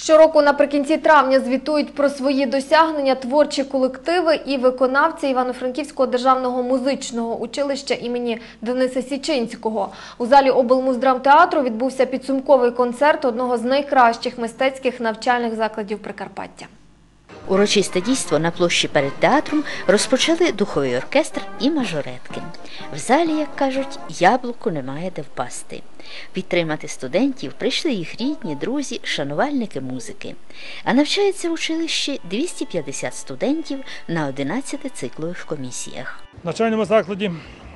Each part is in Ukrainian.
Щороку наприкінці травня звітують про свої досягнення творчі колективи і виконавці Івано-Франківського державного музичного училища імені Дениса Січинського. У залі облмуздрамтеатру відбувся підсумковий концерт одного з найкращих мистецьких навчальних закладів Прикарпаття. Урочисте дійство на площі перед театром розпочали духовий оркестр і мажоретки. В залі, як кажуть, яблуку немає де впасти. Підтримати студентів прийшли їх рідні, друзі, шанувальники музики. А навчається в училищі 250 студентів на 11 циклових комісіях. В навчальному закладі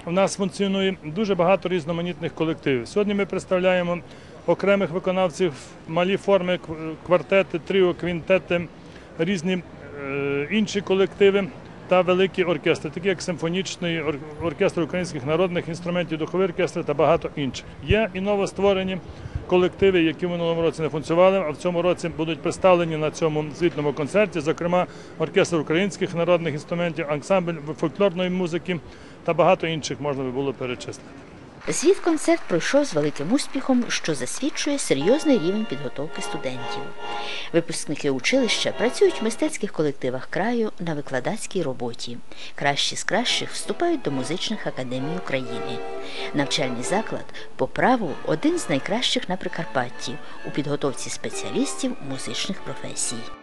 у нас функціонує дуже багато різноманітних колективів. Сьогодні ми представляємо окремих виконавців, малі форми, квартети, тріо, квінтети, різні е, інші колективи та великі оркестри, такі як симфонічний оркестр українських народних інструментів, духові оркестри та багато інших. Є і новостворені колективи, які в минулому році не функціонували, а в цьому році будуть представлені на цьому звітному концерті, зокрема оркестр українських народних інструментів, ансамбль фольклорної музики та багато інших можна би було перечислити. Звіт концерт пройшов з великим успіхом, що засвідчує серйозний рівень підготовки студентів. Випускники училища працюють в мистецьких колективах краю на викладацькій роботі. Кращі з кращих вступають до музичних академій України. Навчальний заклад по праву один з найкращих на Прикарпатті у підготовці спеціалістів музичних професій.